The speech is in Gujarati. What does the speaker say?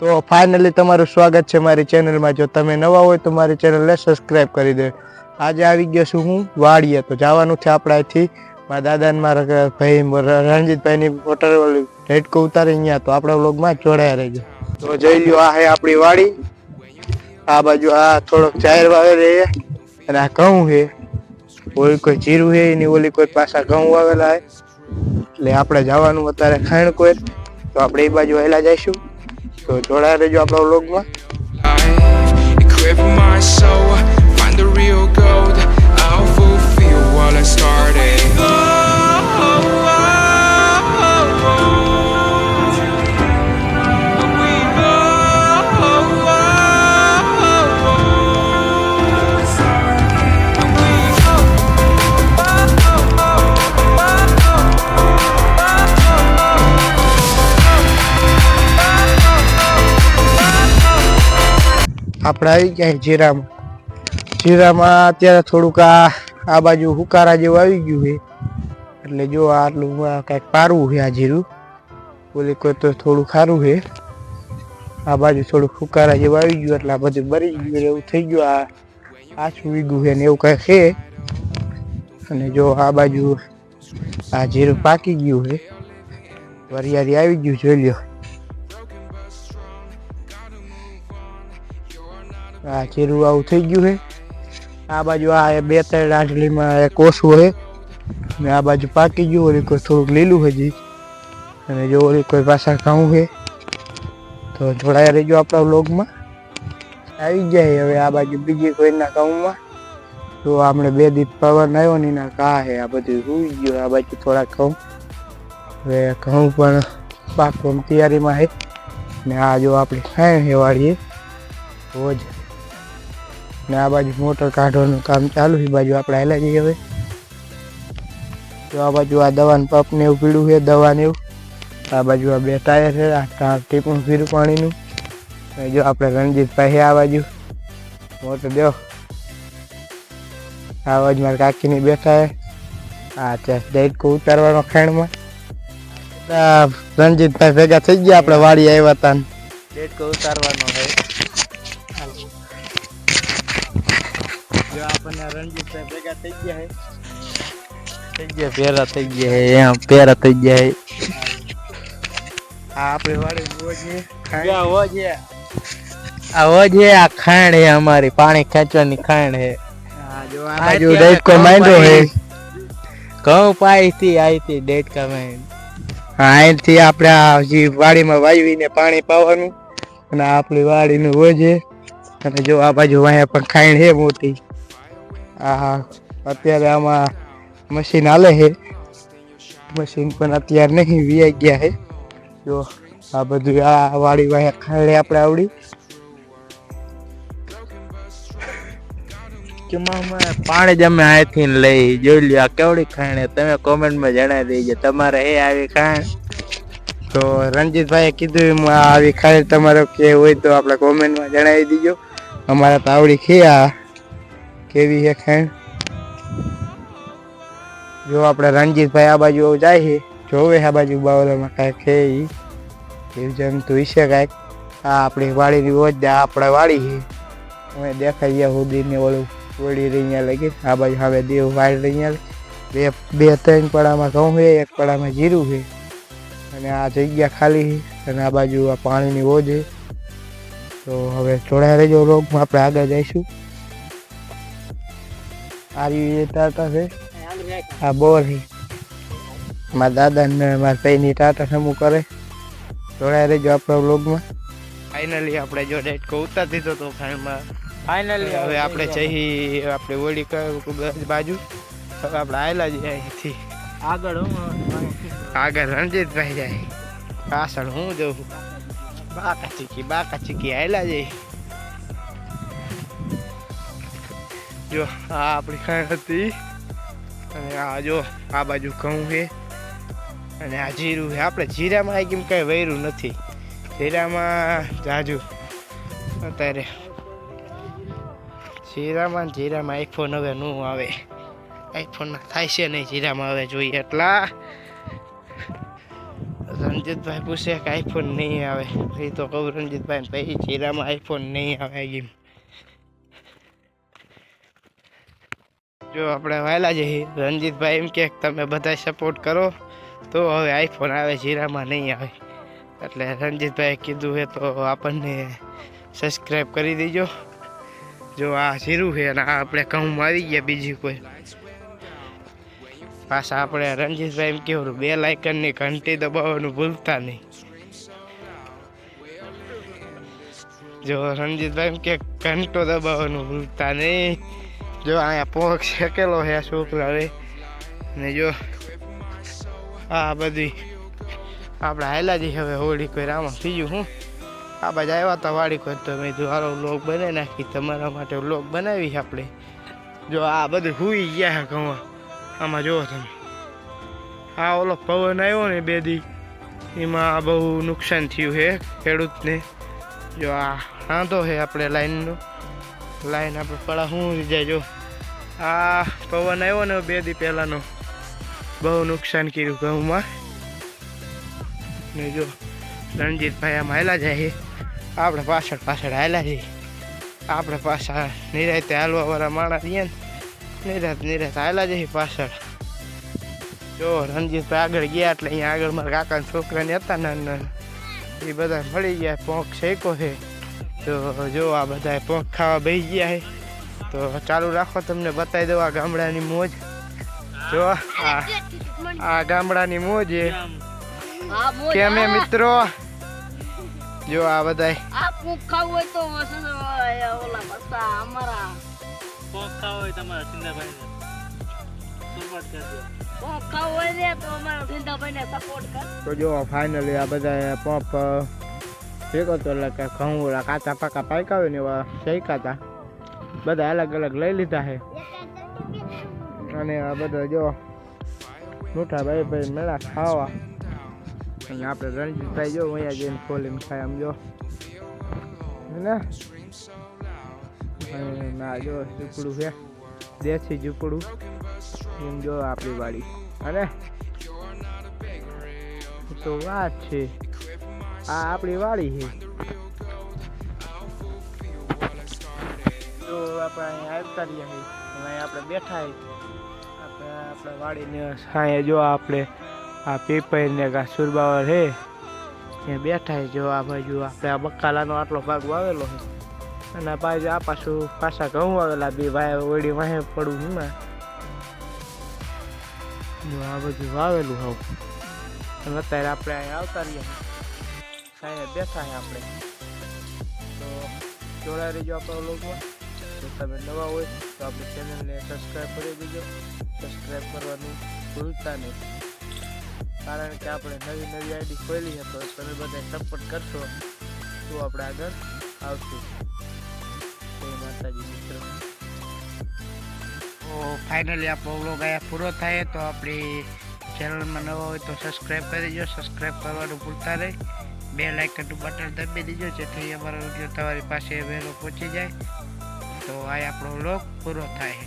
તો ફાઇનલી તમારું સ્વાગત છે મારી ચેનલમાં જો તમે નવા હોય તો મારી ચેનલને સબસ્ક્રાઈબ કરી દે. આજે આવી ગયો છું હું વાડીએ તો જવાનું છે આપણે અહીંથી. મારા દાદા ને મારા ભાઈ રણજીતભાઈની મોટર રેડકો ઉતારી અહીંયા. તો આપણા વ્લોગમાં જોડાયા રહેજો. તો જઈ લ્યો, આ હે આપણી વાડી. આ બાજુ આ થોડોક જાહેર વાવેલ છે અને આ ઘઉં છે ઓલી કોઈ જીરું છે એની ઓલી કોઈ પાછા ઘઉં વાવેલા છે એટલે આપણે જવાનું અત્યારે ખાણ કોઈ તો આપણે એ બાજુ વહેલા જઈશું. તો જોડાયા રહેજો આપણા વ્લોગમાં I equip my soul, find the real gold. આપણે આવી ગયા જીરામાં. જીરામાં અત્યારે થોડુંક આ આ બાજુ હુકારા જેવું આવી ગયું છે. એટલે જો આટલું કાંઈક પારવું છે આ જીરું. બોલે કોઈ તો થોડું ખારું છે. આ બાજુ થોડુંક હુકારા જેવું આવી ગયું, એટલે આ બધું બરી ગયું એવું થઈ ગયું. આ આછું વીગું છે ને એવું કંઈક છે. અને જો આ બાજુ આ જીરું પાકી ગયું છે. વરિયાળી આવી ગયું જોઈ લ્યો. આ જીરું આવું થઈ ગયું છે આ બાજુ આ બે ત્રણ આટલીમાં એક ઓછું છે ને આ બાજુ પાકી ગયું ઓલી કોઈ થોડુંક લીલું હજી અને જો ઓલી કોઈ પાછા ઘઉં છે તો જોડાયા રહેજો આપણા વ્લોગમાં આવી જાય હવે આ બાજુ બીજી કોઈના ઘઉંમાં તો આપણે બે દીપ પવન આવ્યો ને એના કા છે આ બધું રૂઈ ગયું આ બાજુ થોડા ઘઉં હવે ઘઉં પણ પાકવાની તૈયારીમાં છે ને આ જો આપણી ખાય છે વાળીએ રોજ ને આ બાજુ મોટર કાઢવાનું કામ ચાલુ છે એ બાજુ આપણે હાલ્યા જઈએ હવે તો આ બાજુ આ દવાનું પપ ને એવું પીળું છે દવા ને એવું આ બાજુ આ બે ટાયર છે આ ટા- ટીપું પીરું પાણીનું અને જો આપણે રણજીતભાઈ છે આ બાજુ મોટર દેવો આ બાજુ મારા કાકીની બેઠા છે આ છે ડેટકો ઉતારવાનો ખાણમાં આ રણજીતભાઈ ભેગા થઈ ગયા આપણે વાડી આવ્યા હતા ને ડેટકો ઉતારવાનો છે જો આપણને ભેગા થઈ ગયા છે થઈ ગયા પેરા થઈ ગયા છે એમ પેરા થઈ ગયા છે આ આપણે ખાણ વોજે આ વોજે આ ખાણ છે અમારી પાણી ખેંચવાની ખાણ હે. આ જો ડેટકો માંડ્યો છે ઘઉં પાઈ થી આઈ થી ડેટકા માંડ હા અહીંથી આપણે આ જે વાડીમાં વાવીને પાણી પાવાનું અને આ આપણી વાડીનું છે અને જો આ બાજુ વાયા પણ ખાઈણ છે મોટી. આ અત્યારે આમાં મશીન હાલે છે મશીન પણ અત્યારે નહીં વીઆઈ ગયા છે જો આ બધું આ વાડી વાયા ખાઈણે આપણે આવડી પાણી જ અમે અહીંથી લઈ જોઈ લ્યો આ કેવડી ખાણે તમે કોમેન્ટમાં જણાવી દેજો તમારે એ આવી ખાણ તો રણજીતભાઈએ કીધું એમ આ આવી ખાણ તમારે કે હોય તો આપણે કોમેન્ટમાં જણાવી દીજો અમારા તો આવડી ખે આ કેવી છે ખેણ? જો આપણે રણજીતભાઈ આ બાજુ જાય છે, જોવે આ બાજુ બાવલામાં કાંઈક છે એ જીવજંતુ હશે કાંઈક. આ આપણી વાડીની વોજ આપણે વાડી છે. અમે દેખાઈ ગયા સુધી ઓલું વળી રહી લગી. આ બાજુ હવે દેવ વાડ રહી બે બે ત્રણ પડામાં ઘઉં છે, એક પડામાં જીરું છે. અને આ જગ્યા ખાલી છે અને આ બાજુ આ પાણીની વોજ છે. તો હવે જોડાયા રહેજો રોગમાં આપણે આગળ જઈશું. આ રીતે ટાટા છે આ બોર છે મારા દાદા ને મારા ભાઈની ટાટા સમૂહ કરે જોડાયા રહેજો આપણા વ્લોગમાં ફાઇનલી આપણે જો ડેટકો ઉતાર દીધો તો ફાઇનમાં ફાઇનલી હવે આપણે જઈ આપણે ઓલી ક- બાજુ હવે આપણે આવેલા જઈએ અહીંથી આગળ આગળ રણજીતભાઈ જાય પાછળ હું જઉં બાકા ચીકી બાકા ચીકી આવેલા જઈ જો, આ આપણી ખાણ હતી. અને આ જો, આ બાજુ ઘઉં છે. અને આ જીરું છે. આપણે જીરામાં કેમ કાંઈ વૈરું નથી. જીરામાં, જાજુ, અત્યારે જીરામાં જીરામાં આઈફોન હવે નું આવે. આઈફોન થાય છે નહીં જીરામાં હવે જોઈએ એટલા. રણજીતભાઈ પૂછે કે આઈફોન નહીં આવે. એ તો કહું રણજીતભાઈ પછી જીરામાં આઈફોન નહીં આવે એમ. જો આપણે વાયલા જઈએ રણજીતભાઈ એમ કે તમે બધા સપોર્ટ કરો તો હવે આઈફોન આવે જીરામાં નહીં આવે એટલે રણજીતભાઈએ કીધું છે તો આપણને સબસ્ક્રાઈબ કરી દેજો જો આ જીરું છે અને આ આપણે ઘઉંમાં આવી ગયા બીજી કોઈ પાછા આપણે રણજીતભાઈ એમ કેવું બે લાઇકનની ઘંટી દબાવવાનું ભૂલતા નહીં જો રણજીતભાઈ એમ કે ઘંટો દબાવવાનું ભૂલતા નહીં જો અહીંયા પોક શેકેલો છે છોકરા ને જો આ બધી આપણે હાયલા જઈએ હવે હોળી કોઈ આમાં બીજું હું? આ બાજુ આવ્યા હતા વાડી કોઈ તો મેં હારો વ્લોગ બનાવી નાખી, તમારા માટે લોક બનાવી આપણે. જો આ બધું હુઈ ગયા છે ઘઉં. આમાં જુઓ તમે. આ ઓલો પવન આવ્યો ને બે દી, એમાં બહુ નુકસાન થયું છે ખેડૂતને. જો આ વાંધો છે આપણે લાઈનનો. લાઈન આપણે પડા શું જાય આ પવન આવ્યો ને બે દી પહેલાંનો. બહુ નુકસાન કર્યું ઘઉંમાં. ને જો, રણજીતભાઈ આમ હાલા જાય આપણે પાછળ પાછળ હાલા જઈએ આપણે પાછા નિરાતે હાલવાવાળા માણસ રહીએ ને, નિરાત નિરાત હાલા જઈએ પાછળ. જો, રણજીતભાઈ આગળ ગયા એટલે અહીંયા આગળ મારા કાકાના છોકરાને હતા નાના એ બધા મળી ગયા પોંખ શેકો છે. તો જો આ બધા પોંખ ખાવા બેસી ગયા છે. તો ચાલુ રાખો તમને બતાવી દઉં આ ગામડાની મોજ. જો આ આ ગામડાની મોજ એ કેમ એ મિત્રો? જો આ બધા આ પૂંખ ખાવું હોય તો ઓલા મસ્તા અમારા. પોંખ ખાવો હોય તમારા સિંધાભાઈ શરૂઆત કરજો. પૂંખ ખાવું હોય તો અમારા ઢીંધાભાઈને સપોર્ટ કર. તો જો ફાઇનલી આ બધા પંપ ભેગો તો એટલે કે ઘઉં કાચા પાકા હોય ને એવા શેકા હતા. બધા અલગ અલગ લઈ લીધા છે. અને આ બધા જો મોટા ભાઈ ભાઈ મેળા ખાવા. અને આપણે રણજીતભાઈ જો અહીંયા જઈને ખોલીને ખાય આમ જો. ને? ના જો ઝૂપડું છે. દેશી ઝૂપડું. એમ જો આપણી વાડી. અને તો વાત છે. આ આપણી વાડી છે જો આપણે અહીંયા આવતા રહ્યા છીએ અહીં આપણે બેઠા છીએ આપણે આપણે વાડીને સાંયે જો આપણે આ પીપઈ ને કા સુરબાવર છે ત્યાં બેઠા છે જો આ બાજુ આપણે આ બકાલાનો આટલો ભાગ વાવેલો છે અને આ બાજુ આ પાછું પાછા ઘઉં વાવેલા બે ભાઈ ઓડી વાહે પડું એમાં જો આ બધું વાવેલું હોવ અને અત્યારે આપણે અહીંયા આવતા રહ્યા સાંજે બેઠા છે આપણે તો જોડાઈ રહેજો આપણા લોગમાં જો તમે નવા હોય તો આપણી ચેનલને સબસ્ક્રાઈબ કરી દેજો સબસ્ક્રાઈબ કરવાનું ભૂલતા નહીં કારણ કે આપણે નવી નવી આઈડી ખોલી છે તો તમે બધા સપોર્ટ કરશો તો આપણે આગળ આવશું જય માતાજી મિત્રો તો ફાઇનલી આપણો વ્લોગ અહીંયા પૂરો થાય તો આપણી ચેનલમાં નવા હોય તો સબસ્ક્રાઈબ કરી દેજો સબસ્ક્રાઈબ કરવાનું ભૂલતા નહીં બે લાઇકનનું બટન દબી દીજો, જેથી અમારો વીડિયો તમારી પાસે વહેલો પહોંચી જાય. તો આ આપણો વ્લોગ પૂરો થાય.